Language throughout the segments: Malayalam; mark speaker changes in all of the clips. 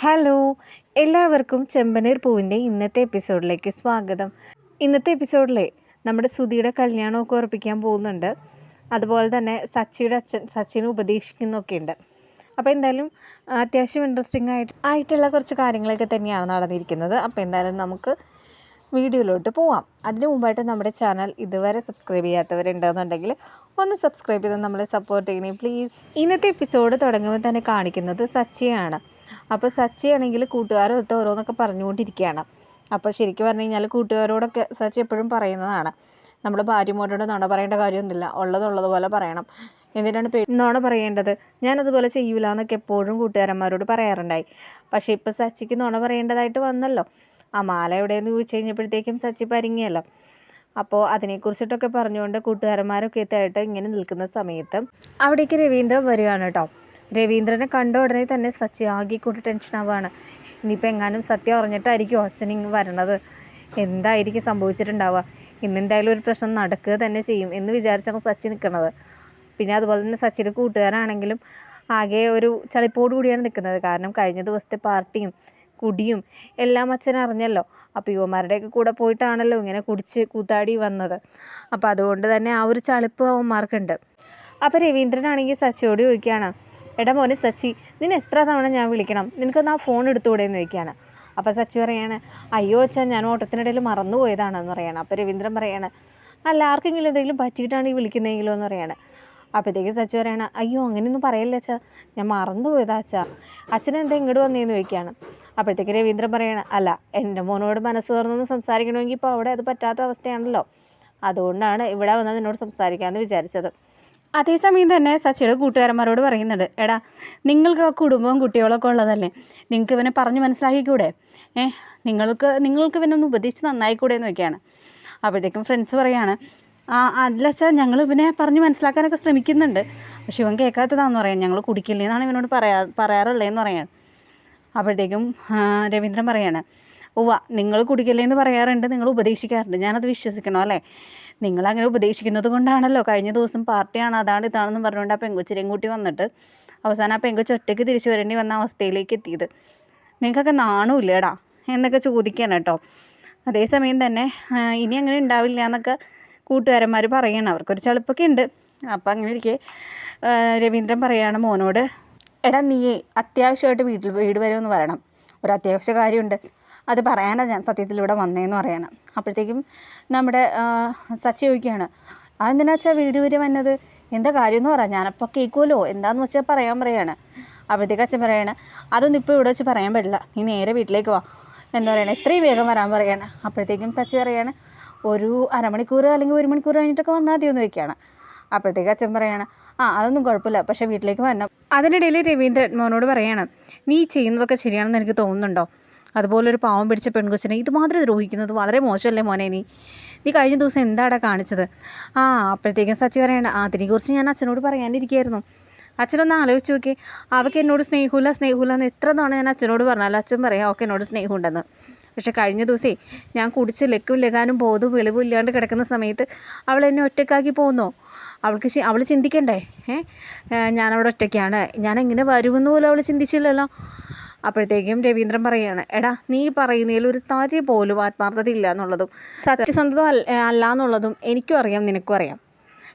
Speaker 1: ഹലോ എല്ലാവർക്കും ചെമ്പനീർ പൂവിന്റെ ഇന്നത്തെ എപ്പിസോഡിലേക്ക് സ്വാഗതം. ഇന്നത്തെ എപ്പിസോഡിലെ നമ്മുടെ സുധിയുടെ കല്യാണമൊക്കെ ഉറപ്പിക്കാൻ പോകുന്നുണ്ട്. അതുപോലെ തന്നെ സച്ചിയുടെ അച്ഛൻ സച്ചിനെ ഉപദേശിക്കുന്നൊക്കെ ഉണ്ട് അപ്പോൾ എന്തായാലും അത്യാവശ്യം ഇൻട്രസ്റ്റിംഗ് ആയിട്ട് ആയിട്ടുള്ള കുറച്ച് കാര്യങ്ങളൊക്കെ തന്നെയാണ് നടന്നിരിക്കുന്നത്. അപ്പോൾ എന്തായാലും നമുക്ക് വീഡിയോയിലോട്ട് പോവാം. അതിനു മുമ്പായിട്ട് നമ്മുടെ ചാനൽ ഇതുവരെ സബ്സ്ക്രൈബ് ചെയ്യാത്തവരുണ്ടെന്നുണ്ടെങ്കിൽ ഒന്ന് സബ്സ്ക്രൈബ് ചെയ്ത് നമ്മളെ സപ്പോർട്ട് ചെയ്യണേ പ്ലീസ് ഇന്നത്തെ എപ്പിസോഡ് തുടങ്ങുമ്പോൾ തന്നെ കാണിക്കുന്നത് സച്ചിയാണ്. അപ്പോൾ സച്ചിയാണെങ്കിൽ കൂട്ടുകാരൊത്ത് ഓരോന്നൊക്കെ പറഞ്ഞുകൊണ്ടിരിക്കുകയാണ്. അപ്പോൾ ശരിക്കും പറഞ്ഞു കഴിഞ്ഞാൽ കൂട്ടുകാരോടൊക്കെ സച്ചി എപ്പോഴും പറയുന്നതാണ്. നമ്മുടെ ഭാര്യമാരോട് നുണ പറയേണ്ട കാര്യമൊന്നുമില്ല. ഉള്ളതുള്ളതുപോലെ പറയണം. എന്തിനാണ് നുണ പറയേണ്ടത്. ഞാനതുപോലെ ചെയ്യൂല എന്നൊക്കെ എപ്പോഴും കൂട്ടുകാരന്മാരോട് പറയാറുണ്ടായി. പക്ഷേ ഇപ്പോൾ സച്ചിക്ക് നുണ പറയേണ്ടതായിട്ട് വന്നല്ലോ. ആ മാല എവിടെയെന്ന് ചോദിച്ചു കഴിഞ്ഞപ്പോഴത്തേക്കും സച്ചി പരിങ്ങിയല്ലോ. അപ്പോൾ അതിനെക്കുറിച്ചിട്ടൊക്കെ പറഞ്ഞുകൊണ്ട് കൂട്ടുകാരന്മാരൊക്കെ എത്തായിട്ട് ഇങ്ങനെ നിൽക്കുന്ന സമയത്ത് അവിടേക്ക് രവീന്ദ്രൻ വരികയാണ് കേട്ടോ. രവീന്ദ്രനെ കണ്ട ഉടനെ തന്നെ സച്ചി ആകിക്കൂട്ടി ടെൻഷനാവാണ് ഇനിയിപ്പോൾ എങ്ങാനും സത്യം അറിഞ്ഞിട്ടായിരിക്കും അച്ഛൻ ഇങ്ങ് വരണത്? എന്തായിരിക്കും സംഭവിച്ചിട്ടുണ്ടാവുക? ഇന്നെന്തായാലും ഒരു പ്രശ്നം നടക്കുക തന്നെ ചെയ്യും എന്ന് വിചാരിച്ചാണ് സച്ചി നിൽക്കുന്നത് പിന്നെ അതുപോലെ തന്നെ സച്ചിയുടെ കൂട്ടുകാരാണെങ്കിലും ആകെ ഒരു ചളിപ്പോട് കൂടിയാണ് നിൽക്കുന്നത് കാരണം കഴിഞ്ഞ ദിവസത്തെ പാർട്ടിയും കുടിയും എല്ലാം അച്ഛൻ അറിഞ്ഞല്ലോ. അപ്പോൾ യുവമാരുടെയൊക്കെ കൂടെ പോയിട്ടാണല്ലോ ഇങ്ങനെ കുടിച്ച് കൂത്താടി വന്നത്. അപ്പോൾ അതുകൊണ്ട് തന്നെ ആ ഒരു ചളിപ്പ് അവന്മാർക്കുണ്ട്. അപ്പോൾ രവീന്ദ്രനാണെങ്കിൽ സച്ചിയോട് ചോദിക്കുകയാണ് എടാ മോനെ സച്ചി നിന്നെ എത്ര തവണ ഞാൻ വിളിക്കണം? നിനക്കൊന്ന് ആ ഫോൺ എടുത്തുകൂടെ എന്ന് ചോദിക്കുകയാണ്. അപ്പോൾ സച്ചി പറയാണ് അയ്യോ അച്ഛൻ ഞാൻ ഓട്ടത്തിനിടയിൽ മറന്നു പോയതാണെന്ന് പറയാണ്. അപ്പോൾ രവീന്ദ്രൻ പറയാണ് അല്ല ആർക്കെങ്കിലും എന്തെങ്കിലും പറ്റിയിട്ടാണ് ഈ വിളിക്കുന്നതെങ്കിലോ? എന്ന് പറയാണ്. അപ്പോഴത്തേക്ക് സച്ചി പറയണ അയ്യോ അങ്ങനെയൊന്നും പറയല്ലേ അച്ഛാ ഞാൻ മറന്നു പോയതാ അച്ഛാ അച്ഛനെന്താ ഇങ്ങോട്ട് വന്നേന്ന് ചോദിക്കുകയാണ്. അപ്പോഴത്തേക്ക് രവീന്ദ്രൻ പറയണ അല്ല എന്റെ മോനോട് മനസ്സ് തുറന്നൊന്ന് സംസാരിക്കണമെങ്കിൽ ഇപ്പോൾ അവിടെ അത് പറ്റാത്ത അവസ്ഥയാണല്ലോ. അതുകൊണ്ടാണ് ഇവിടെ വന്ന് നിന്നോട് സംസാരിക്കാമെന്ന് വിചാരിച്ചത്. അതേസമയം തന്നെ സച്ചിയുടെ കൂട്ടുകാരന്മാരോട് പറയുന്നുണ്ട് എടാ നിങ്ങൾക്ക് കുടുംബവും കുട്ടികളൊക്കെ ഉള്ളതല്ലേ? നിങ്ങൾക്ക് ഇവനെ പറഞ്ഞ് മനസ്സിലാക്കിക്കൂടെ? ഏ നിങ്ങൾക്ക് നിങ്ങൾക്ക് ഇവനൊന്ന് ഉപദേശിച്ച് നന്നായിക്കൂടെ എന്ന് വയ്ക്കുകയാണ് അപ്പോഴത്തേക്കും ഫ്രണ്ട്സ് പറയാണ് ആ അല്ലച്ചാ ഞങ്ങൾ ഇവനെ പറഞ്ഞ് മനസ്സിലാക്കാനൊക്കെ ശ്രമിക്കുന്നുണ്ട്. പക്ഷെ ഇവൻ കേൾക്കാത്തതാണെന്ന് പറയാം. ഞങ്ങൾ കുടിക്കില്ലെന്നാണ് ഇവനോട് പറയാ പറയാറുള്ളതെന്ന് പറയാണ് അപ്പോഴത്തേക്കും രവീന്ദ്രൻ പറയാണ് ഉവ്വ നിങ്ങൾ കുടിക്കല്ലേന്ന് പറയാറുണ്ട് നിങ്ങൾ ഉപദേശിക്കാറുണ്ട്. ഞാനത് വിശ്വസിക്കണോ അല്ലേ? നിങ്ങളങ്ങനെ ഉപദേശിക്കുന്നത് കൊണ്ടാണല്ലോ. കഴിഞ്ഞ ദിവസം പാർട്ടിയാണ് അതാണ് ഇതാണെന്ന് പറഞ്ഞുകൊണ്ട് ആ പെങ്കൊച്ചിരെയും കൂട്ടി വന്നിട്ട് അവസാനം ആ പെങ്കൊച്ച് ഒറ്റയ്ക്ക് തിരിച്ചു വരേണ്ടി വന്ന അവസ്ഥയിലേക്ക് എത്തിയത്. നിങ്ങൾക്കൊക്കെ നാണമില്ലേടാ എന്നൊക്കെ ചോദിക്കണം കേട്ടോ. അതേസമയം തന്നെ ഇനി അങ്ങനെ ഉണ്ടാവില്ല എന്നൊക്കെ കൂട്ടുകാരന്മാർ പറയണം. അവർക്കൊരു ചളിപ്പൊക്കെ ഉണ്ട്. അപ്പം അങ്ങനെ ഇരിക്കെ രവീന്ദ്രൻ പറയാണ് മോനോട് എടാ നീ അത്യാവശ്യമായിട്ട് വീട്ടിൽ വീട് വരെ ഒന്ന് വരണം ഒരു അത്യാവശ്യ കാര്യമുണ്ട്. അത് പറയാനാണ് ഞാൻ സത്യത്തിൽ ഇവിടെ വന്നതെന്ന് പറയണം. അപ്പോഴത്തേക്കും നമ്മുടെ സച്ചി ചോദിക്കുകയാണ് അതെന്തിനാ വെച്ചാൽ വീട് വരെ വന്നത്? എന്താ കാര്യം എന്ന് പറയാം ഞാനപ്പോൾ കേൾക്കുമല്ലോ എന്താന്ന് വെച്ചാൽ പറയാൻ പറയാണ്. അപ്പോഴത്തേക്ക് അച്ഛൻ പറയാണ് അതൊന്നും ഇപ്പോൾ ഇവിടെ വെച്ച് പറയാൻ പറ്റില്ല നീ നേരെ വീട്ടിലേക്ക് വാ. എന്ന് പറയണേ എത്രയും വേഗം വരാൻ പറയാണ്. അപ്പോഴത്തേക്കും സച്ചി പറയാണ് ഒരു അരമണിക്കൂർ അല്ലെങ്കിൽ ഒരു മണിക്കൂർ കഴിഞ്ഞിട്ടൊക്കെ വന്നാൽ മതി എന്ന് വയ്ക്കുകയാണ് അപ്പോഴത്തേക്ക് അച്ഛൻ പറയാണ് ആ അതൊന്നും കുഴപ്പമില്ല പക്ഷേ വീട്ടിലേക്ക് വരണം. അതിനിടയിൽ രവീന്ദ്രൻ മോനോട് പറയാണ് നീ ചെയ്യുന്നതൊക്കെ ശരിയാണെന്ന് എനിക്ക് തോന്നുന്നുണ്ടോ? അതുപോലെ ഒരു പാവം പിടിച്ച പെൺകൊച്ചിനെ ഇതുമാതിരി ദ്രോഹിക്കുന്നത് വളരെ മോശമല്ലേ മോനെ നീ? നീ കഴിഞ്ഞ ദിവസം എന്താടാ കാണിച്ചത്? ആ അപ്പോഴത്തേക്കും സച്ചി പറയണ്ട. അതിനെക്കുറിച്ച് ഞാൻ അച്ഛനോട് പറയാനിരിക്കുകയായിരുന്നു. അച്ഛനൊന്ന് ആലോചിച്ച് നോക്കി. അവൾക്ക് എന്നോട് സ്നേഹമില്ല സ്നേഹമില്ല എന്ന് എത്ര തവണ ഞാൻ അച്ഛനോട് പറഞ്ഞാലും അച്ഛൻ പറയാം അവൾക്ക് എന്നോട് സ്നേഹമുണ്ടെന്ന്. പക്ഷെ കഴിഞ്ഞ ദിവസേ ഞാൻ കുടിച്ച് ലക്കും ലഗാനും ബോധവും വെളിവും ഇല്ലാണ്ട് കിടക്കുന്ന സമയത്ത് അവൾ എന്നെ ഒറ്റക്കാക്കി പോകുന്നോ അവൾക്ക് അവൾ ചിന്തിക്കണ്ടേ? ഏ? ഞാനവിടെ ഒറ്റയ്ക്കാണ്. ഞാൻ വരുമെന്ന് പോലും അവൾ ചിന്തിച്ചില്ലല്ലോ. അപ്പോഴത്തേക്കും രവീന്ദ്രൻ പറയുകയാണ് എടാ നീ പറയുന്നതിൽ ഒരു തരി പോലും ആത്മാർത്ഥത ഇല്ല എന്നുള്ളതും സത്യസന്ധത അല്ല എന്നുള്ളതും എനിക്കും അറിയാം നിനക്കും അറിയാം.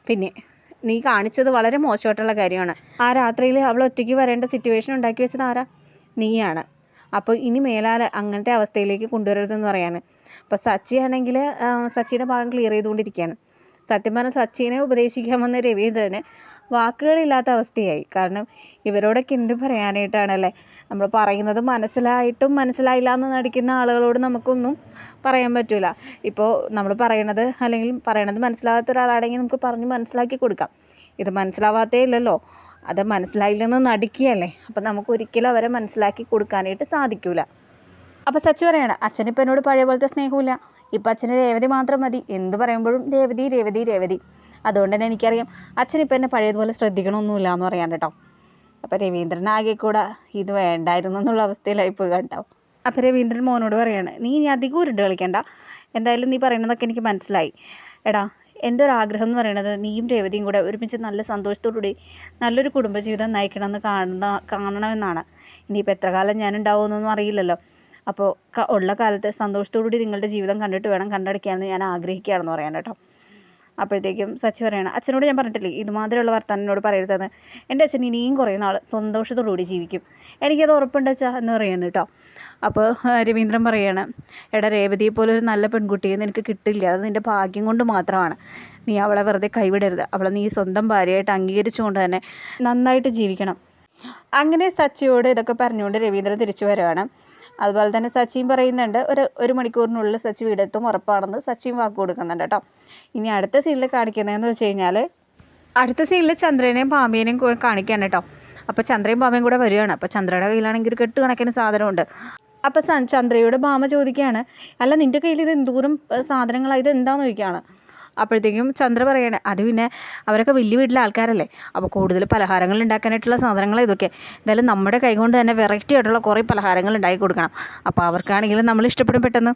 Speaker 1: പിന്നെ നീ കാണിച്ചത് വളരെ മോശമായിട്ടുള്ള കാര്യമാണ്. ആ രാത്രിയിൽ അവൾ ഒറ്റയ്ക്ക് വരേണ്ട സിറ്റുവേഷൻ ഉണ്ടാക്കി വെച്ചത് ആരാ? നീയാണ്. അപ്പോൾ ഇനി മേലാൽ അങ്ങനത്തെ അവസ്ഥയിലേക്ക് കൊണ്ടുവരരുതെന്ന് പറയാണ്. അപ്പോൾ സച്ചി ആണെങ്കിൽ സച്ചിയുടെ ഭാഗം ക്ലിയർ ചെയ്തുകൊണ്ടിരിക്കുകയാണ്. സത്യം പറഞ്ഞാൽ സച്ചിനെ ഉപദേശിക്കാൻ വന്ന രവീന്ദ്രന് വാക്കുകളില്ലാത്ത അവസ്ഥയായി. കാരണം ഇവരോടൊക്കെ എന്ത് പറയാനായിട്ടാണല്ലേ? നമ്മൾ പറയുന്നത് മനസ്സിലായിട്ടും മനസ്സിലായില്ല എന്ന് നടിക്കുന്ന ആളുകളോട് നമുക്കൊന്നും പറയാൻ പറ്റില്ല ഇപ്പോൾ നമ്മൾ പറയണത് അല്ലെങ്കിൽ പറയണത് മനസ്സിലാകാത്ത ഒരാളാണെങ്കിൽ നമുക്ക് പറഞ്ഞ് മനസ്സിലാക്കി കൊടുക്കാം. ഇത് മനസ്സിലാവാത്തേ ഇല്ലല്ലോ. അത് മനസ്സിലായില്ലെന്ന് നടിക്കുകയല്ലേ? അപ്പം നമുക്ക് ഒരിക്കലും അവരെ മനസ്സിലാക്കി കൊടുക്കാനായിട്ട് സാധിക്കില്ല അപ്പോൾ സച്ചി പറയണം അച്ഛനിപ്പോൾ എന്നോട് പഴയ പോലത്തെ സ്നേഹമില്ല ഇപ്പം അച്ഛന് രേവതി മാത്രം മതി. എന്ത് പറയുമ്പോഴും രേവതി രേവതി രേവതി. അതുകൊണ്ട് തന്നെ എനിക്കറിയാം അച്ഛനിപ്പോൾ എന്നെ പഴയതുപോലെ ശ്രദ്ധിക്കണമൊന്നുമില്ല എന്ന് പറയാൻ കേട്ടോ. അപ്പോൾ രവീന്ദ്രൻ ആകെ കൂടെ ഇത് വേണ്ടായിരുന്നു എന്നുള്ള അവസ്ഥയിലായി പോയി കേട്ടോ അപ്പോൾ രവീന്ദ്രൻ മോനോട് പറയാണ് നീ ഇനി അധികം ഉരുണ്ട് കളിക്കണ്ട. എന്തായാലും നീ പറയുന്നതൊക്കെ എനിക്ക് മനസ്സിലായി. എടാ എന്റെ ഒരു ആഗ്രഹം എന്ന് പറയുന്നത് നീയും രേവതിയും കൂടെ ഒരുമിച്ച് നല്ല സന്തോഷത്തോടുകൂടി നല്ലൊരു കുടുംബജീവിതം നയിക്കണമെന്ന് കാണുന്ന കാണണമെന്നാണ്. ഇനിയിപ്പോൾ എത്ര കാലം ഞാനുണ്ടാവുമെന്നൊന്നും അറിയില്ലല്ലോ. അപ്പോൾ ഉള്ള കാലത്ത് സന്തോഷത്തോടുകൂടി നിങ്ങളുടെ ജീവിതം കണ്ടിട്ട് വേണം കണ്ടടിക്കാമെന്ന് ഞാൻ ആഗ്രഹിക്കുകയാണെന്ന് പറയാൻ കേട്ടോ. അപ്പോഴത്തേക്കും സച്ചി പറയണം അച്ഛനോട് ഞാൻ പറഞ്ഞിട്ടില്ലേ ഇതുമാതിരിയുള്ള വർത്താനം എന്നോട് പറയരുതെന്ന്. എന്റെ അച്ഛൻ ഇനിയും കുറേ നാൾ സന്തോഷത്തോടുകൂടി ജീവിക്കും. എനിക്കത് ഉറപ്പുണ്ട് അച്ഛാ എന്ന് പറയാണ് കേട്ടോ. അപ്പോൾ രവീന്ദ്രൻ പറയാണ് എടാ രേവതിയെ പോലെ ഒരു നല്ല പെൺകുട്ടിയെ നിനക്ക് കിട്ടില്ല. അത് നിന്റെ ഭാഗ്യം കൊണ്ട് മാത്രമാണ്. നീ അവളെ വെറുതെ കൈവിടരുത്. അവളെ നീ സ്വന്തം ഭാര്യയായിട്ട് അംഗീകരിച്ചുകൊണ്ട് തന്നെ നന്നായിട്ട് ജീവിക്കണം. അങ്ങനെ സച്ചിയോട് ഇതൊക്കെ പറഞ്ഞുകൊണ്ട് രവീന്ദ്രൻ തിരിച്ചു വരുവാണ് അതുപോലെ തന്നെ സച്ചിയും പറയുന്നുണ്ട് ഒരു ഒരു മണിക്കൂറിനുള്ളിൽ സച്ചി വീടെത്തും ഉറപ്പാണെന്ന് സച്ചിയും വാക്ക് കൊടുക്കുന്നുണ്ട് കേട്ടോ. ഇനി അടുത്ത സീനിൽ കാണിക്കുന്നതെന്ന് വെച്ച് കഴിഞ്ഞാൽ അടുത്ത സീനിൽ ചന്ദ്രനെയും പാമ്പിനെയും കാണിക്കാൻ കേട്ടോ. അപ്പോൾ ചന്ദ്രയും പാമ്പയും കൂടെ വരികയാണ്. അപ്പോൾ ചന്ദ്രയുടെ കയ്യിലാണെങ്കിൽ ഒരു കെട്ട് കണക്കിന് സാധനമുണ്ട്. അപ്പോൾ ചന്ദ്രയോട് ഭാമ ചോദിക്കുകയാണ് അല്ല നിന്റെ കയ്യിൽ ഇത് എന്തോരം സാധനങ്ങളായത് ഇത് എന്താണെന്ന് ചോദിക്കുകയാണ്. അപ്പോഴത്തേക്കും ചന്ദ്ര പറയാണ് അത് പിന്നെ അവരൊക്കെ വലിയ വീട്ടിലെ ആൾക്കാരല്ലേ? അപ്പോൾ കൂടുതൽ പലഹാരങ്ങൾ ഉണ്ടാക്കാനായിട്ടുള്ള സാധനങ്ങൾ ഇതൊക്കെ. എന്തായാലും നമ്മുടെ കൈകൊണ്ട് തന്നെ വെറൈറ്റി ആയിട്ടുള്ള കുറേ പലഹാരങ്ങൾ ഉണ്ടാക്കി കൊടുക്കണം. അപ്പോൾ അവർക്കാണെങ്കിലും നമ്മൾ ഇഷ്ടപ്പെടും പെട്ടെന്ന്.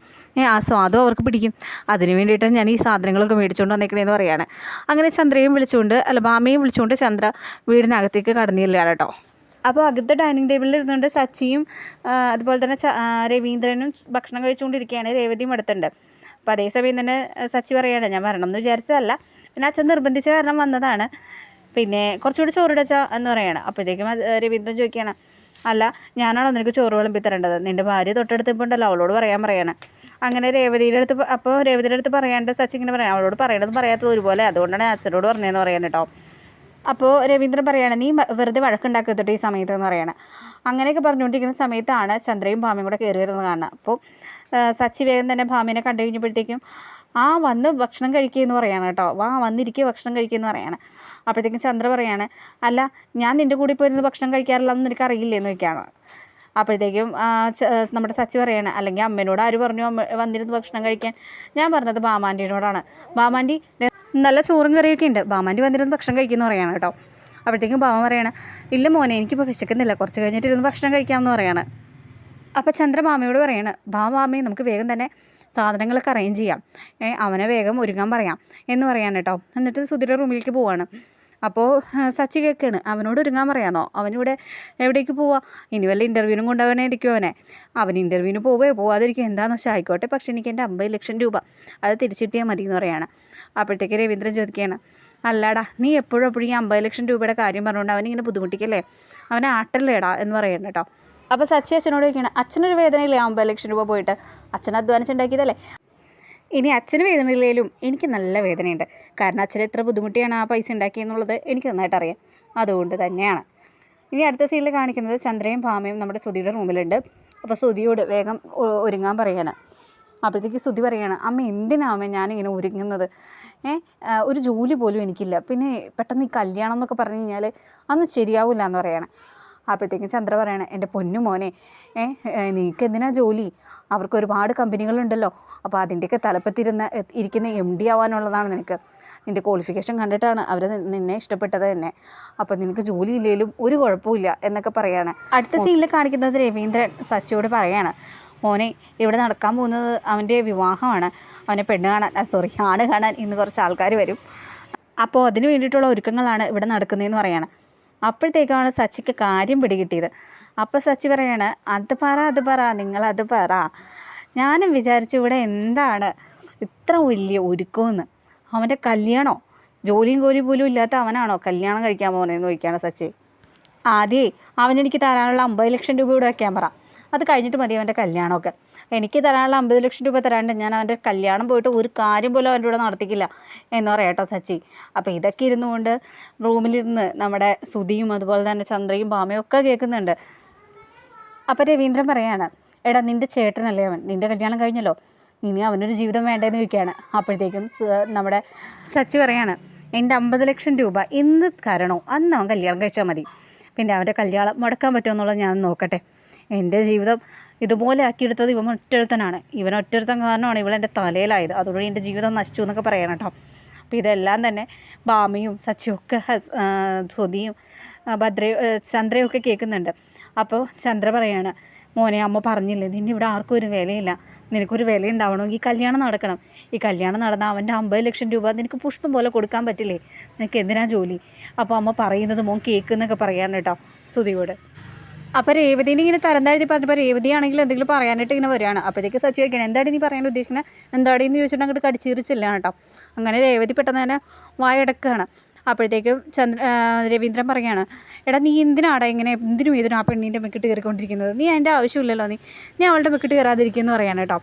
Speaker 1: ആ സ്വാദും അവർക്ക് പിടിക്കും. അതിന് വേണ്ടിയിട്ട് ഞാൻ ഈ സാധനങ്ങളൊക്കെ മേടിച്ചുകൊണ്ട് വന്നേക്കണേന്ന് പറയാണ്. അങ്ങനെ ചന്ദ്രയും വിളിച്ചുകൊണ്ട് അല്ല ഭാമയും വിളിച്ചുകൊണ്ട് ചന്ദ്ര വീടിനകത്തേക്ക് കടന്നില്ലാണ് കേട്ടോ. അപ്പോൾ അകത്തെ ഡൈനിങ് ടേബിളിൽ ഇരുന്നുകൊണ്ട് സച്ചിയും അതുപോലെ തന്നെ രവീന്ദ്രനും ഭക്ഷണം കഴിച്ചുകൊണ്ടിരിക്കുകയാണ്. രേവതിയും അടുത്തുണ്ട്. അപ്പോൾ അതേസമയം തന്നെ സച്ചി പറയുകയാണ് ഞാൻ വരണം എന്ന് വിചാരിച്ചതല്ല. പിന്നെ അച്ഛൻ നിർബന്ധിച്ച കാരണം വന്നതാണ്. പിന്നെ കുറച്ചുകൂടി ചോറിടച്ച എന്ന് പറയുകയാണ് അപ്പോഴത്തേക്കും രവീന്ദ്രൻ ചോദിക്കുകയാണ് അല്ല ഞാനാണോ നിനക്ക് ചോറ് വിളമ്പി തരേണ്ടത്? നിന്റെ ഭാര്യ തൊട്ടടുത്ത് ഇപ്പോൾ ഉണ്ടല്ലോ അവളോട് പറയാൻ പറയാണ്. അങ്ങനെ രേവതിയുടെ അടുത്ത് അപ്പോൾ രേവതിയുടെ അടുത്ത് പറയാണ്ട് സച്ചി ഇങ്ങനെ പറയാം അവളോട് പറയണത് പറയാത്തത് ഒരുപോലെ അതുകൊണ്ടാണ് അച്ഛനോട് പറഞ്ഞതെന്ന് പറയാൻ കേട്ടോ അപ്പോൾ രവീന്ദ്രൻ പറയാണ് നീ വെറുതെ വഴക്കുണ്ടാക്കത്തിട്ട് ഈ സമയത്ത് എന്ന് പറയണം. അങ്ങനെയൊക്കെ പറഞ്ഞുകൊണ്ടിരിക്കുന്ന സമയത്താണ് ചന്ദ്രയും ഭാമയും കൂടെ കയറി വരുന്നത് കാണുന്നത്. അപ്പോൾ സച്ചി വേഗം തന്നെ ഭാമിനെ കണ്ടു കഴിഞ്ഞപ്പോഴത്തേക്കും ആ വന്ന് ഭക്ഷണം കഴിക്കുക എന്ന് പറയാണ് കേട്ടോ. വാ വന്നിരിക്കുക ഭക്ഷണം കഴിക്കുക എന്ന് പറയാണ്. അപ്പോഴത്തേക്കും ചന്ദ്ര പറയാണ് അല്ല ഞാൻ നിന്റെ കൂടെ പോയിരുന്ന് ഭക്ഷണം കഴിക്കാറില്ലെന്ന് എനിക്ക് അറിയില്ലെന്ന് ചോദിക്കുകയാണ് അപ്പോഴത്തേക്കും നമ്മുടെ സച്ചി പറയാണ് അല്ലെങ്കിൽ അമ്മേനോട് ആര് പറഞ്ഞു അമ്മ വന്നിരുന്ന് ഭക്ഷണം കഴിക്കാൻ? ഞാൻ പറഞ്ഞത് ബാമാന്റിനോടാണ് ബാമാന്റി നല്ല ചോറും കറിയൊക്കെ ഉണ്ട്. ബാമാന്റി വന്നിരുന്ന് ഭക്ഷണം കഴിക്കുമെന്ന് പറയാണ് കേട്ടോ. അപ്പോഴത്തേക്കും ബാമ പറയാണ് ഇല്ല മോനെ എനിക്കിപ്പോൾ വിശക്കുന്നില്ല. കുറച്ച് കഴിഞ്ഞിട്ട് ഇരുന്ന് ഭക്ഷണം കഴിക്കാമെന്ന് പറയാണ്. അപ്പോൾ ചന്ദ്ര മാമയോട് പറയാണ് മാമയെ നമുക്ക് വേഗം തന്നെ സാധനങ്ങളൊക്കെ അറേഞ്ച് ചെയ്യാം. അവനെ വേഗം ഒരുങ്ങാൻ പറയാം. എന്ന് പറയാൻ കേട്ടോ. എന്നിട്ട് സുധിയുടെ റൂമിലേക്ക് പോവാണ്. അപ്പോൾ സച്ചി കേൾക്കാണ് അവനോട് ഒരുങ്ങാൻ പറയാമെന്നോ അവനിവിടെ എവിടേക്ക് പോവാ? ഇനി വല്ല ഇന്റർവ്യൂവിനും കൊണ്ടുപോകാനായിരിക്കും അവനെ? അവൻ ഇന്റർവ്യൂവിന് പോവേ പോവാതിരിക്കും എന്താണെന്ന് വെച്ചാൽ ആയിക്കോട്ടെ പക്ഷേ എനിക്ക് എന്റെ അമ്പത് ലക്ഷം രൂപ അത് തിരിച്ചിട്ടിയാൽ മതി എന്ന് പറയാണ്. അപ്പോഴത്തേക്ക് രവീന്ദ്രൻ ചോദിക്കുകയാണ് അല്ലാടാ നീ എപ്പോഴും എപ്പോഴും ഈ അമ്പത് ലക്ഷം രൂപയുടെ കാര്യം പറഞ്ഞുകൊണ്ട് അവനിങ്ങനെ ബുദ്ധിമുട്ടിക്കല്ലേ? അവനെ ആട്ടല്ലേടാ? എന്ന് പറയണം കേട്ടോ. അപ്പോൾ സച്ചി അച്ഛനോട് ചോദിക്കണം അച്ഛനൊരു വേദനയില്ലേ അമ്പത് ലക്ഷം രൂപ പോയിട്ട്? അച്ഛൻ അധ്വാനിച്ചുണ്ടാക്കിയതല്ലേ? ഇനി അച്ഛന് വേദനയില്ലേലും എനിക്ക് നല്ല വേദനയുണ്ട്. കാരണം അച്ഛൻ എത്ര ബുദ്ധിമുട്ടിയാണ് ആ പൈസ ഉണ്ടാക്കിയെന്നുള്ളത് എനിക്ക് നന്നായിട്ട് അറിയാം. അതുകൊണ്ട് തന്നെയാണ്. ഇനി അടുത്ത സീനിൽ കാണിക്കുന്നത് ചന്ദ്രയും ഭാമയും നമ്മുടെ സുധിയുടെ റൂമിലുണ്ട്. അപ്പോൾ സുധിയോട് വേഗം ഒരുങ്ങാൻ പറയാണ്. അപ്പോഴത്തേക്ക് സുധി പറയാണ് അമ്മ എന്തിനാ അമ്മ ഞാനിങ്ങനെ ഒരുങ്ങുന്നത്? ഏ ഒരു ജോലി പോലും എനിക്കില്ല. പിന്നെ പെട്ടെന്ന് ഈ കല്യാണം എന്നൊക്കെ പറഞ്ഞു കഴിഞ്ഞാൽ അന്ന് ശരിയാവില്ല എന്ന് പറയാണ്. അപ്പോഴത്തേക്കും ചന്ദ്ര പറയണേ എന്റെ പൊന്നു മോനെ ഏഹ് നിനക്ക് എന്തിനാ ജോലി? അവർക്ക് ഒരുപാട് കമ്പനികളുണ്ടല്ലോ. അപ്പോൾ അതിന്റെയൊക്കെ തലപ്പത്തിരുന്ന ഇരിക്കുന്ന എം ഡി ആവാനുള്ളതാണ് നിനക്ക്. നിന്റെ ക്വാളിഫിക്കേഷൻ കണ്ടിട്ടാണ് അവർ നിന്നെ ഇഷ്ടപ്പെട്ടത് തന്നെ. അപ്പോൾ നിനക്ക് ജോലി ഇല്ലെങ്കിലും ഒരു കുഴപ്പമില്ല എന്നൊക്കെ പറയാണ്. അടുത്ത സീനിൽ കാണിക്കുന്നത് രവീന്ദ്രൻ സച്ചിയോട് പറയാണ് മോനെ ഇവിടെ നടക്കാൻ പോകുന്നത് അവന്റെ വിവാഹമാണ്. അവനെ പെണ്ണ് കാണാൻ സോറി ആണ് കാണാൻ ഇന്ന് കുറച്ച് ആൾക്കാർ വരും. അപ്പോൾ അതിന് വേണ്ടിയിട്ടുള്ള ഒരുക്കങ്ങളാണ് ഇവിടെ നടക്കുന്നതെന്ന് പറയാണ്. അപ്പോഴത്തേക്കാണ് സച്ചിക്ക് കാര്യം പിടികിട്ടിയത്. അപ്പോൾ സച്ചി പറയാണ് അത് പറ അത് പറ നിങ്ങളത് പറ. ഞാനും വിചാരിച്ചു ഇവിടെ എന്താണ് ഇത്ര വലിയ ഒരുക്കമെന്ന്. അവന്റെ കല്യാണോ? ജോലിയും കോലി പോലും ഇല്ലാത്ത അവനാണോ കല്യാണം കഴിക്കാൻ പോകുന്നതെന്ന് ചോദിക്കുകയാണ് സച്ചി. ആദ്യേ അവനെനിക്ക് തരാനുള്ള അമ്പത് ലക്ഷം രൂപയുടെ ക്യാമറ അത് കഴിഞ്ഞിട്ട് മതി അവന്റെ കല്യാണമൊക്കെ. എനിക്ക് തരാനുള്ള അമ്പത് ലക്ഷം രൂപ തരാണ്ട് ഞാൻ അവന്റെ കല്യാണം പോയിട്ട് ഒരു കാര്യം പോലും അവന്റെ കൂടെ നടത്തിക്കില്ല എന്ന് പറയാം കേട്ടോ സച്ചി. അപ്പോൾ ഇതൊക്കെ ഇരുന്നുകൊണ്ട് റൂമിലിരുന്ന് നമ്മുടെ സുധിയും അതുപോലെ തന്നെ ചന്ദ്രയും ഭാമയും ഒക്കെ കേൾക്കുന്നുണ്ട്. അപ്പോൾ രവീന്ദ്രൻ പറയാണ് എടാ നിന്റെ ചേട്ടനല്ലേ അവൻ? നിന്റെ കല്യാണം കഴിഞ്ഞല്ലോ. ഇനി അവനൊരു ജീവിതം വേണ്ടതെന്ന് ചോദിക്കുകയാണ്. അപ്പോഴത്തേക്കും നമ്മുടെ സച്ചി പറയാണ് എന്റെ അമ്പത് ലക്ഷം രൂപ ഇന്ന് കാരണോ അന്ന് അവൻ കല്യാണം കഴിച്ചാൽ മതി. പിന്നെ അവന്റെ കല്യാണം മുടക്കാൻ പറ്റുമോ എന്നുള്ളത് ഞാൻ നോക്കട്ടെ. എന്റെ ജീവിതം ഇതുപോലെ ആക്കിയെടുത്തത് ഇവൻ ഒറ്റൊരുത്തനാണ് ഇവൻ ഒറ്റൊരുത്തൻ കാരണമാണ് ഇവളെന്റെ തലയിലായത്. അതുവഴി എന്റെ ജീവിതം നശിച്ചു എന്നൊക്കെ പറയണം കേട്ടോ. അപ്പോൾ ഇതെല്ലാം തന്നെ ബാമിയും സച്ചിയൊക്കെ ചന്ദ്രയൊക്കെ സുധിയും ഭദ്രയും ആ, ചന്ദ്രയും ഒക്കെ കേൾക്കുന്നുണ്ട്. അപ്പോൾ ചന്ദ്ര പറയാണ് മോനെ അമ്മ പറഞ്ഞില്ലേ നിന്നെ ഇവിടെ ആർക്കും ഒരു വിലയില്ല.
Speaker 2: നിനക്കൊരു വില ഉണ്ടാവണമെങ്കിൽ കല്യാണം നടക്കണം. ഈ കല്യാണം നടന്നാൽ അവന്റെ അമ്പത് ലക്ഷം രൂപ നിനക്ക് പുഷ്പം പോലെ കൊടുക്കാൻ പറ്റില്ലേ? നിനക്ക് എന്തിനാ ജോലി? അപ്പോൾ അമ്മ പറയുന്നത് മോൻ കേൾക്കുന്നൊക്കെ പറയാൻ കേട്ടോ സുധിയോട്. അപ്പോൾ രേവതി ഇങ്ങനെ തരം താഴ്ത്തി പറഞ്ഞപ്പോൾ രേവതി ആണെങ്കിൽ എന്തെങ്കിലും പറയാനായിട്ട് ഇങ്ങനെ വരികയാണ്. അപ്പോഴത്തേക്ക് സച്ചി വയ്ക്കണം എന്താണ് നീ പറയാൻ ഉദ്ദേശിക്കുന്നത് എന്താടി എന്ന് ചോദിച്ചിട്ട് അങ്ങോട്ട് കടിച്ചീറിച്ചില്ലാണ് കേട്ടോ. അങ്ങനെ രേവതി പെട്ടെന്ന് തന്നെ വായടക്കുകയാണ് അപ്പോഴത്തേക്കും ചന്ദ്ര രവീന്ദ്രൻ പറയുകയാണ് എടാ നീ എന്തിനാടാ ഇങ്ങനെ എന്തിനും ഇതിനും ആ പെണ്ണിന്റെ മെക്കിട്ട് കയറിക്കൊണ്ടിരിക്കുന്നത്? നീ അതിന്റെ ആവശ്യമില്ലല്ലോ നീ. നീ അവളുടെ മെക്കിട്ട് കയറാതിരിക്കുന്നു പറയാണ് കേട്ടോ.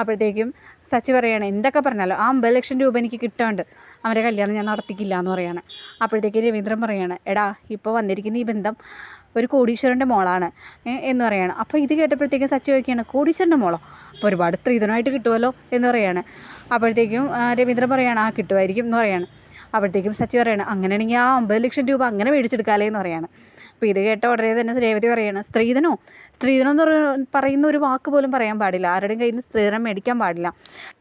Speaker 2: അപ്പോഴത്തേക്കും സച്ചി പറയുകയാണ് എന്തൊക്കെ പറഞ്ഞാലോ ആ അമ്പത് ലക്ഷം രൂപ എനിക്ക് കിട്ടാണ്ട് അവരെ കല്യാണം ഞാൻ നടത്തിക്കില്ല എന്ന് പറയാണ്. അപ്പോഴത്തേക്ക് രവീന്ദ്രൻ പറയുകയാണ് എടാ ഇപ്പോൾ വന്നിരിക്കുന്ന ഈ ബന്ധം ഒരു കോടീശ്വരന്റെ മോളാണ് എന്ന് പറയാണ്. അപ്പോൾ ഇത് കേട്ടപ്പോഴത്തേക്കും സച്ചി ചോദിക്കുകയാണ് കോടീശ്വരന്റെ മോളോ? അപ്പോൾ ഒരുപാട് സ്ത്രീധനമായിട്ട് കിട്ടുമല്ലോ എന്ന് പറയാണ്. അപ്പോഴത്തേക്കും രവീന്ദ്രൻ പറയാണ് ആ കിട്ടുമായിരിക്കും എന്ന് പറയാണ്. അപ്പോഴത്തേക്കും സച്ചി പറയാണ് അങ്ങനെയാണെങ്കിൽ ആ അമ്പത് ലക്ഷം രൂപ അങ്ങനെ മേടിച്ചെടുക്കാമല്ലേ എന്ന് പറയാണ്. അപ്പോൾ ഇത് കേട്ട ഉടനെ തന്നെ രേവതി പറയാണ് സ്ത്രീധനോ? സ്ത്രീധനം എന്ന് പറയുന്ന ഒരു വാക്ക് പോലും പറയാൻ പാടില്ല. ആരുടെയും കയ്യിൽ നിന്ന് സ്ത്രീധനം മേടിക്കാൻ പാടില്ല.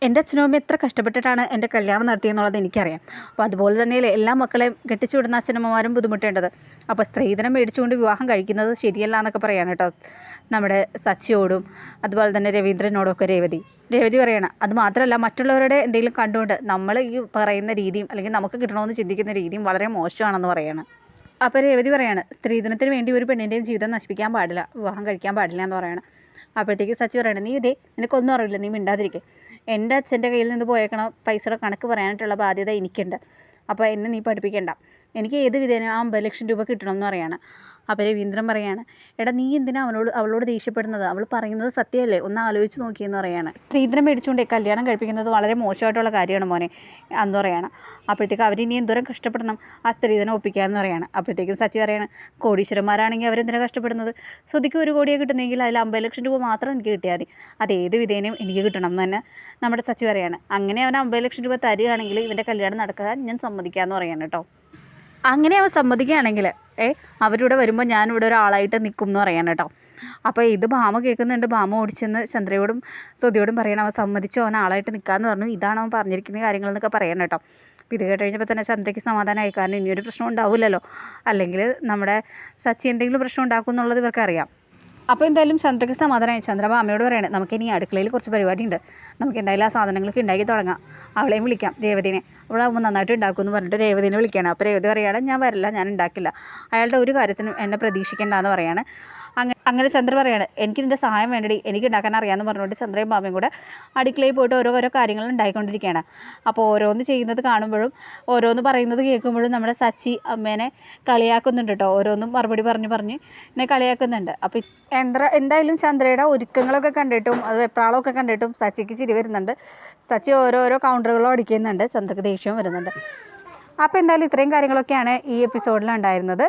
Speaker 2: എന്റെ അച്ഛനും അമ്മയും എത്ര കഷ്ടപ്പെട്ടിട്ടാണ് എന്റെ കല്യാണം നടത്തിയെന്നുള്ളത് എനിക്കറിയാം. അപ്പോൾ അതുപോലെ തന്നെയല്ലേ എല്ലാ മക്കളെയും കെട്ടിച്ചു വിടുന്ന അച്ഛനമ്മമാരും ബുദ്ധിമുട്ടേണ്ടത്. അപ്പോൾ സ്ത്രീധനം മേടിച്ചുകൊണ്ട് വിവാഹം കഴിക്കുന്നത് ശരിയല്ല എന്നൊക്കെ പറയാണ് കേട്ടോ നമ്മുടെ സച്ചിയോടും അതുപോലെ തന്നെ രവീന്ദ്രനോടും ഒക്കെ രേവതി. രേവതി പറയണം അത് മാത്രമല്ല മറ്റുള്ളവരുടെ എന്തെങ്കിലും കണ്ടുകൊണ്ട് നമ്മൾ ഈ പറയുന്ന രീതിയും അല്ലെങ്കിൽ നമുക്ക് കിട്ടണമെന്ന് ചിന്തിക്കുന്ന രീതിയും വളരെ മോശമാണെന്ന് പറയാണ്. അപ്പോൾ രേവതി പറയാണ് സ്ത്രീധനത്തിന് വേണ്ടി ഒരു പെണ്ണിന്റെയും ജീവിതം നശിപ്പിക്കാൻ പാടില്ല വിവാഹം കഴിക്കാൻ പാടില്ല എന്ന് പറയണം. അപ്പോഴത്തേക്ക് സച്ചി പറയണം നീ ഇതേ നിനക്കൊന്നും അറിയില്ല നീ മിണ്ടാതിരിക്കേ. എന്റെ അച്ഛന്റെ കയ്യിൽ നിന്ന് പോയേക്കണ പൈസയുടെ കണക്ക് പറയാനായിട്ടുള്ള ബാധ്യത എനിക്കുണ്ട്. അപ്പോൾ എന്നെ നീ പഠിപ്പിക്കണ്ട. എനിക്ക് ഏത് വിധേന ആ അമ്പത് ലക്ഷം രൂപ കിട്ടണം എന്ന് പറയാണ്. അപ്പോൾ രവീന്ദ്രൻ പറയാണ് എടാ നീ എന്തിനാ അവനോട് അവളോട് ദേഷ്യപ്പെടുന്നത്? അവൾ പറയുന്നത് സത്യമല്ലേ? ഒന്ന് ആലോചിച്ച് നോക്കിയെന്ന് പറയാണ്. സ്ത്രീധനം മേടിച്ചുകൊണ്ട് കല്യാണം കഴിപ്പിക്കുന്നത് വളരെ മോശമായിട്ടുള്ള കാര്യമാണ് മോനെ എന്ന് പറയാണ്. അപ്പോഴത്തേക്ക് ഇനി എന്തോരം കഷ്ടപ്പെടണം? ആ സ്ത്രീധനം ഒപ്പിക്കാമെന്ന് പറയാണ്. അപ്പോഴത്തേക്കും സച്ചി പറയാണ് കോടീശ്വരന്മാരാണെങ്കിൽ അവരെന്തിനാ കഷ്ടപ്പെടുന്നത്? സ്വതിക്ക് ഒരു കോടിയെ കിട്ടുന്നെങ്കിൽ അതിൽ അമ്പത് ലക്ഷം രൂപ മാത്രം എനിക്ക് കിട്ടിയാൽ മതി. അത് ഏത് വിധേനയും എനിക്ക് കിട്ടണം എന്ന് തന്നെ നമ്മുടെ സച്ചി പറയാണ്. അങ്ങനെ അവൻ അമ്പത് ലക്ഷം രൂപ തരികയാണെങ്കിൽ ഇവന്റെ കല്യാണം നടക്കാൻ ഞാൻ സമ്മതിക്കാമെന്ന് പറയാണ് കേട്ടോ അങ്ങനെ അവൻ സമ്മതിക്കുകയാണെങ്കിൽ ഏ അവരിവിടെ വരുമ്പോൾ ഞാനിവിടെ ഒരാളായിട്ട് നിൽക്കും എന്ന് പറയാൻ കേട്ടോ. അപ്പോൾ ഇത് ഭാമ കേൾക്കുന്നുണ്ട്. ഭാമ ഓടിച്ചെന്ന് ചന്ദ്രയോടും സ്വതിയോടും പറയണം അവൻ സമ്മതിച്ചു അവൻ ആളായിട്ട് നിൽക്കാമെന്ന് പറഞ്ഞു. ഇതാണ് അവൻ പറഞ്ഞിരിക്കുന്ന കാര്യങ്ങളെന്നൊക്കെ പറയാൻ കേട്ടോ. അപ്പോൾ ഇത് കേട്ട് കഴിഞ്ഞപ്പോൾ തന്നെ ചന്ദ്രയ്ക്ക് സമാധാനമായി കാരണം ഇനിയൊരു പ്രശ്നം ഉണ്ടാവില്ലല്ലോ. അല്ലെങ്കിൽ നമ്മുടെ സച്ചി എന്തെങ്കിലും പ്രശ്നം ഉണ്ടാക്കും എന്നുള്ളത് ഇവർക്കറിയാം. അപ്പോൾ എന്തായാലും ചന്ദ്രയ്ക്ക് സമാധാനമായി. ചന്ദ്രബ അമ്മയോട് പറയണേ നമുക്ക് ഇനി അടുക്കളയിൽ കുറച്ച് പരിപാടി ഉണ്ട് നമുക്ക് എന്തായാലും ആ സാധനങ്ങളൊക്കെ ഉണ്ടാക്കി തുടങ്ങാം. അവളെയും വിളിക്കാം രേവതിനെ. അവിടെ ആകുമ്പോൾ നന്നായിട്ട് ഉണ്ടാക്കും എന്ന് പറഞ്ഞിട്ട് രേവതിനെ വിളിക്കുകയാണ്. അപ്പോൾ രേവതി പറയുകയാണ് ഞാൻ വരില്ല ഞാൻ ഉണ്ടാക്കില്ല. അയാളുടെ ഒരു കാര്യത്തിനും എന്നെ പ്രതീക്ഷിക്കേണ്ടെന്ന് പറയാണ്. അങ്ങനെ അങ്ങനെ ചന്ദ്ര പറയാണ് എനിക്ക് ഇതിന്റെ സഹായം വേണ്ടടി എനിക്ക് ഉണ്ടാക്കാൻ അറിയാമെന്ന് പറഞ്ഞുകൊണ്ട് ചന്ദ്രയും ബാബയും കൂടെ അടുക്കളയിൽ പോയിട്ട് ഓരോ ഓരോ കാര്യങ്ങൾ ഉണ്ടായിക്കൊണ്ടിരിക്കുകയാണ്. അപ്പോൾ ഓരോന്ന് ചെയ്യുന്നത് കാണുമ്പോഴും ഓരോന്ന് പറയുന്നത് കേൾക്കുമ്പോഴും നമ്മുടെ സച്ചി അമ്മേനെ കളിയാക്കുന്നുണ്ട് കേട്ടോ. ഓരോന്നും മറുപടി പറഞ്ഞ് പറഞ്ഞ് എന്നെ കളിയാക്കുന്നുണ്ട്. അപ്പോൾ എന്താ എന്തായാലും ചന്ദ്രയുടെ ഒരുക്കങ്ങളൊക്കെ കണ്ടിട്ടും അത് വെപ്രാളമൊക്കെ കണ്ടിട്ടും സച്ചിക്ക് ചിരി വരുന്നുണ്ട്. സച്ചി ഓരോരോ കൗണ്ടറുകളും അടിക്കുന്നുണ്ട് ചന്ദ്രക്ക് ദേഷ്യവും വരുന്നുണ്ട്. അപ്പോൾ എന്തായാലും ഇത്രയും കാര്യങ്ങളൊക്കെയാണ് ഈ എപ്പിസോഡിൽ ഉണ്ടായിരുന്നത്.